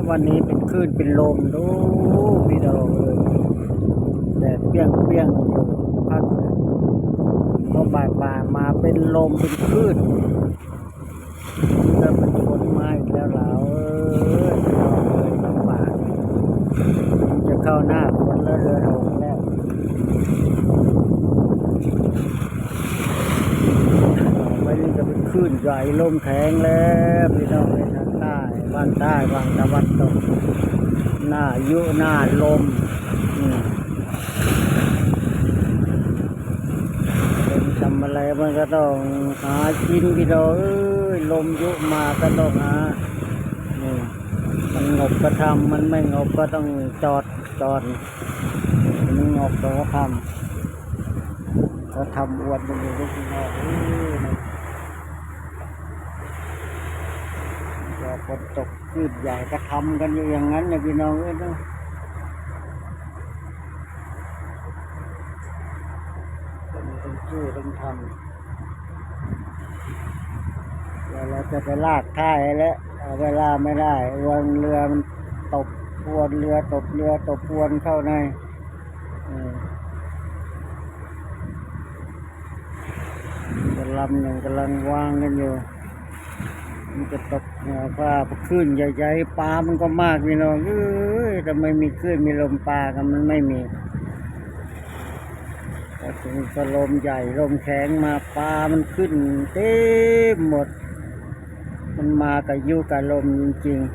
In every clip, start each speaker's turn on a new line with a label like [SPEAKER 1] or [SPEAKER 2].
[SPEAKER 1] บวันนี้เป็นคลื่นเป็นลมดูพี่ดอกเลยแดดเปรี้ยงเปรี้ยงอยู่พักพอบ่ายบ่ายมาเป็นลมเป็นคลื่นจะเป็นฝนมาอีกแล้วเหลาเอ้ยพี่น้องเอ้ยลำบากจะเข้าหน้าฝนแล้วเรือหงแล้ว ไป นี่จะเป็นคลื่นใหญ่ลมแข็งแล้วพี่น้องในทางใต้บ้านใต้บางตะวันตกหน้ายุหน้าลมอืมเป็นทำอะไรมันก็ต้องหากินพี่น้องเอ้ยลมยุมาก็ต้องหานี่มันงบก็ทำมันไม่งบก็ต้องจอดจอดมันงบก็ทำก็ทำอวดมันอยู่ที่พี่น้องเอ้ย พอ ฝนตกคลื่นใหญ่ก็ทำกันอยู่อย่างนั้นนะพี่น้องเอ้ยนะต้องต้องสู้ต้องทำแล้วเราจะไปลากท่ายแล้วเวลาไม่ได้วนเรือมันตบพวนเรือตบเรือตบพวนเข้าในก็ลำหนึ่งกำลังวางกันอยู่ มันจะตกเอ่าคลื่นใหญ่ๆปลา มันก็มากพี่น้องเอ้ยทำไมมีคลื่นมีลมปลากันมันไม่มีพอถึงก็ลมใหญ่ลมแข็งมาปลา มันขึ้นเต็มหมด มันมากับยุกับลมจริงๆ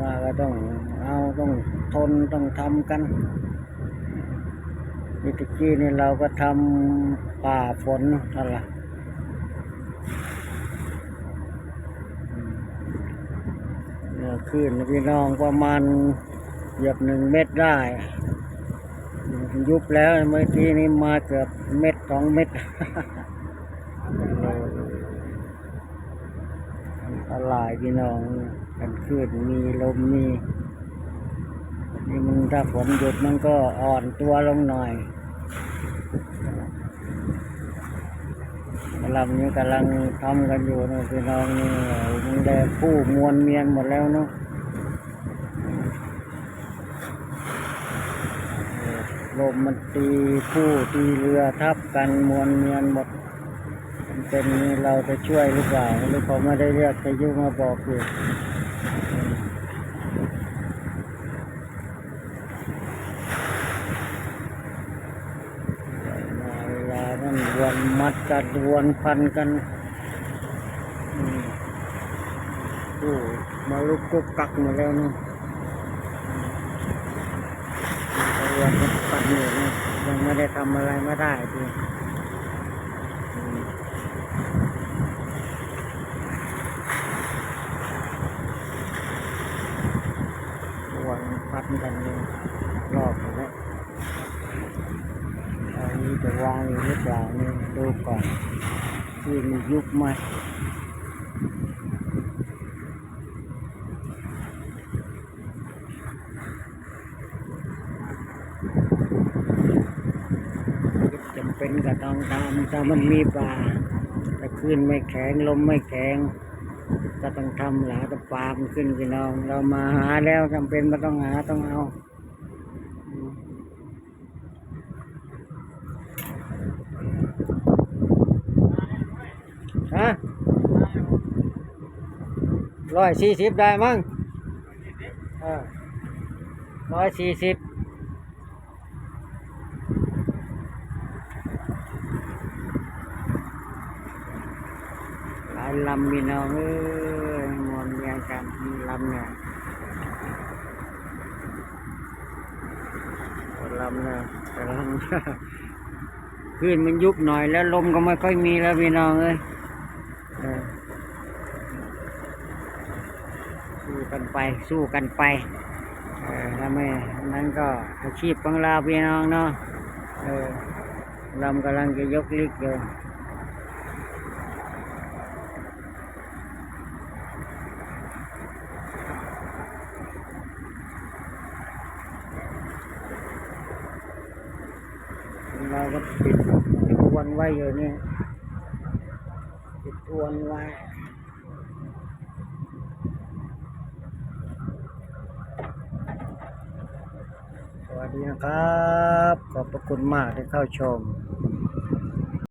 [SPEAKER 1] มาก็ต้องเอาต้องทนต้องทำกันนี่ตะกี้นี่เราก็ทำป่าฝนนั่นแหละ เนี่ย ขึ้นพี่น้องประมาณเหยียบหนึ่งเม็ดได้ยุบแล้วเมื่อกี้นี้มาเกือบเม็ดสองเม็ดอันตรายพี่น้องกันขึ้นมีลมมีนี่มันถ้าฝนหยุดมันก็อ่อนตัวลงหน่อย ลำนี้กำลังทำกันอยู่นะพี่น้องนี่มันได้ผู้มวลเมียนหมดแล้วเนาะลมมันตีผู้ตีเรือทับกันมวลเมียนหมดมันเป็นเราจะช่วยหรือเปล่าหรือเขาไม่ได้เรียกจะยุ่งมาบอกอยู่เว นั่นวนมัดกันวนพันกันอืมโอ้มาลุกกุกกักมาแล้วนะตำรวจมันปัดอยู่นะยังไม่ได้ทำอะไรไม่ได้ดีมวันพัดกันเลยรอบหมดแล้วอั นี้จะวางอยู่หรือเปล่านี่ดูก่อนที่มียุบไหมจำเป็นก็ต้องทำถ้ามันมีป่าถ้าขึ้นไม่แข็งลมไม่แข็งก็ต้องทำหลาตะปลามขึ้นพี่น้อง เรามาหาแล้วจำเป็นมันต้องหาต้องเอาอืมฮะ ร้อยสี่สิบได้มั้งร้อยสี่สิบหลายลำมีน้องเอ้ยมวนเมียงกันลำเนี่ยลำเนี่ยกำลังขึ้นมันยุบหน่อยแล้วลมก็ไม่ค่อยมีแล้วพี่น้องเอ้ยเออ สู้กันไป สู้กันไปเออถ้าไม่นั้นก็อาชีพของเราพี่น้องเนาะเออลำกำลังจะยกลิกอยู่เราก็ปิดปิดอวนไว้อยู่เนี่ยปิดอวนไว้ ดีนะครับ ขอบพระคุณมากที่เข้าชม